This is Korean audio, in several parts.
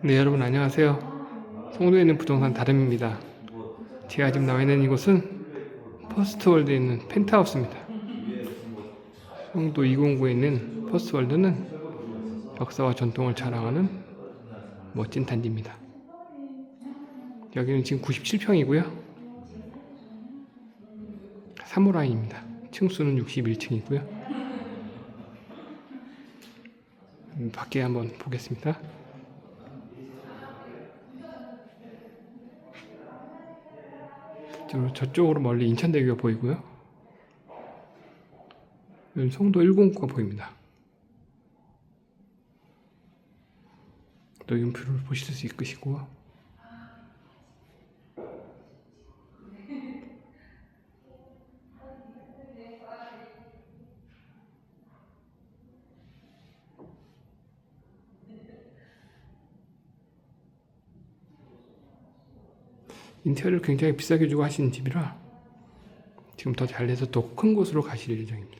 네 여러분 안녕하세요. 송도에 있는 부동산 다름입니다. 제가 지금 나와 있는 이곳은 퍼스트월드에 있는 펜트하우스입니다. 송도 209에 있는 퍼스트월드는 역사와 전통을 자랑하는 멋진 단지입니다. 여기는 지금 97평이고요. 사무라이입니다. 층수는 61층이고요. 음, 밖에 한번 보겠습니다 저- 저쪽으로 멀리 인천대교가 보이고요. 송도 109가 보입니다. 또 연표를 보실 수 있으시고 인테리어를 굉장히 비싸게 주고 하시는 집이라 지금 더 잘 돼서 더 큰 곳으로 가실 예정입니다.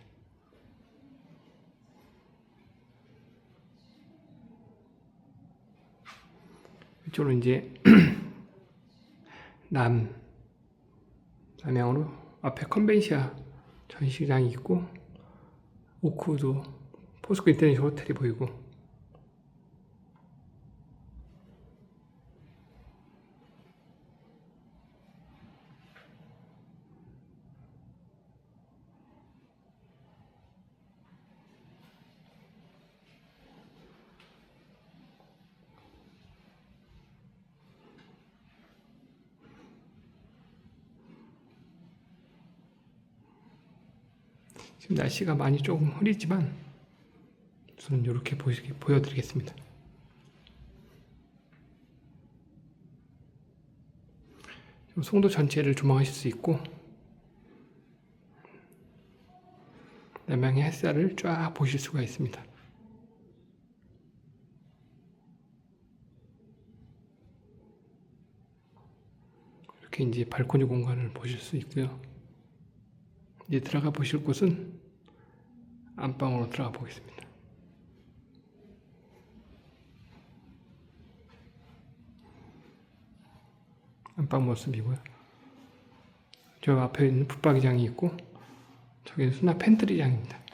이쪽으로 이제 남 남향으로 앞에 컨벤시아 전시장이 있고 오크도 포스코 인터내셔널 호텔이 보이고 지금 날씨가 많이 조금 흐리지만 저는 이렇게 보시, 보여드리겠습니다. 송도 전체를 조망하실 수 있고 남양의 햇살을 쫙 보실 수가 있습니다. 이렇게 이제 발코니 공간을 보실 수 있고요. 이제 들어가 보실 곳은 안방으로 들어가 보겠습니다. 안방 모습이고요. 저 앞에 있는 붙박이장이 있고 저기는 수납 팬트리장입니다.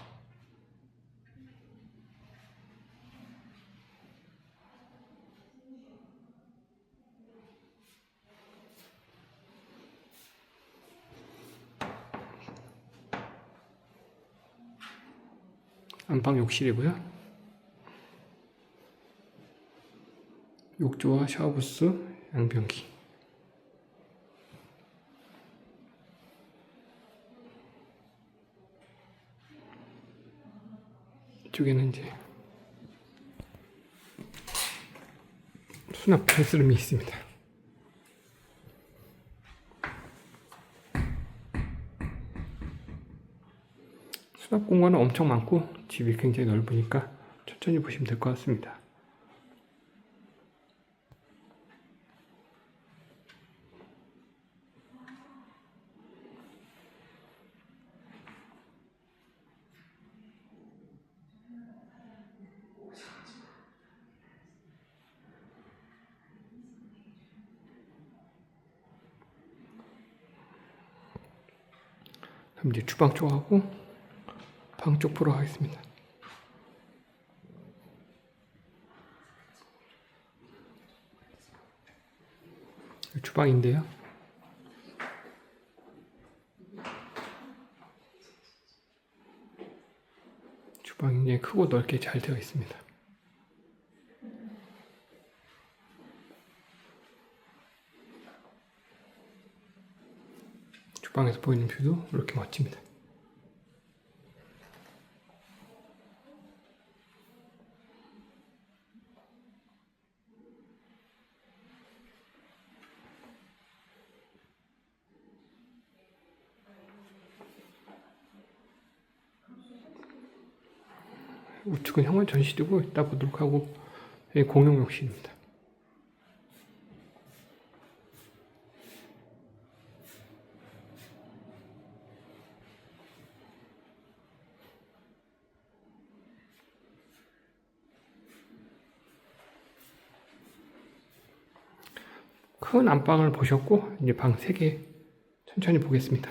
안방 욕실이고요. 욕조와 샤워부스, 양변기. 이쪽에는 이제 수납 베스룸이 있습니다. 수납 공간은 엄청 많고 집이 굉장히 넓으니까 천천히 보시면 될 것 같습니다. 이제 주방 쪽하고 방쪽 보러 가겠습니다. 주방인데요. 주방이 굉장히 크고 넓게 잘 되어 있습니다. 주방에서 보이는 뷰도 이렇게 멋집니다. 우측은 현관 전시되고 이따 보도록 하고 여기 공용 욕실입니다. 큰 안방을 보셨고 이제 방 3개 천천히 보겠습니다.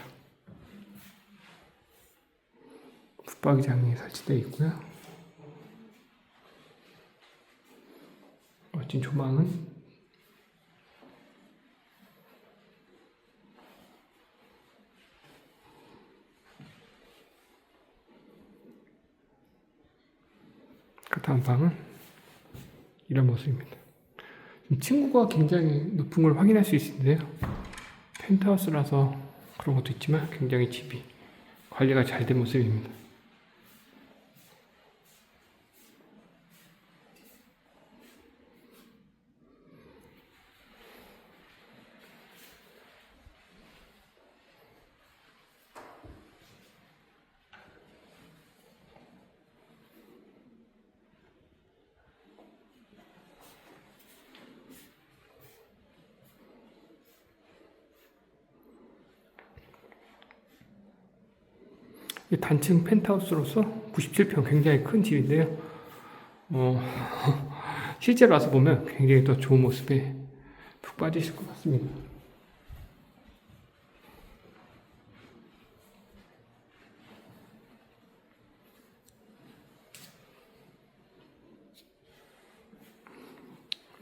붙박이장이 설치되어 있고요. 멋진 조망은 그 다음 방은 이런 모습입니다. 층고가 굉장히 높은 걸 확인할 수 있는데요. 펜트하우스라서 그런 것도 있지만 굉장히 집이 관리가 잘 된 모습입니다. 단층 펜트하우스로서 97평 굉장히 큰 집인데요. 어, 실제로 와서 보면 굉장히 더 좋은 모습에 푹 빠지실 것 같습니다.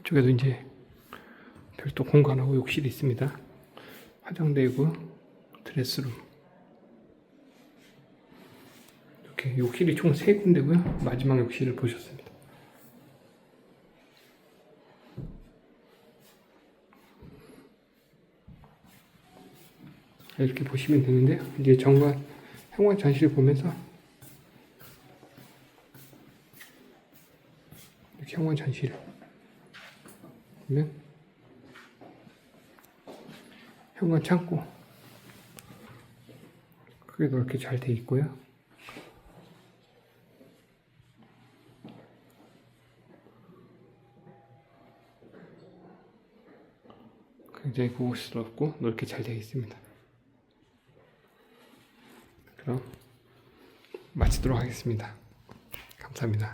이쪽에도 이제 별도 공간하고 욕실이 있습니다. 화장대고 드레스룸. 이렇게 욕실이 총세 군데고요. 마지막 욕실을 보셨습니다. 이렇게 보시면 되는데요. 이제 정관 현관 전시를 보면서 이렇게 현관 전시를 보면 현관 창고 크게 넓게 잘 돼 있고요. 굉장히 고급스럽고 넓게 잘 되어 있습니다. 그럼 마치도록 하겠습니다. 감사합니다.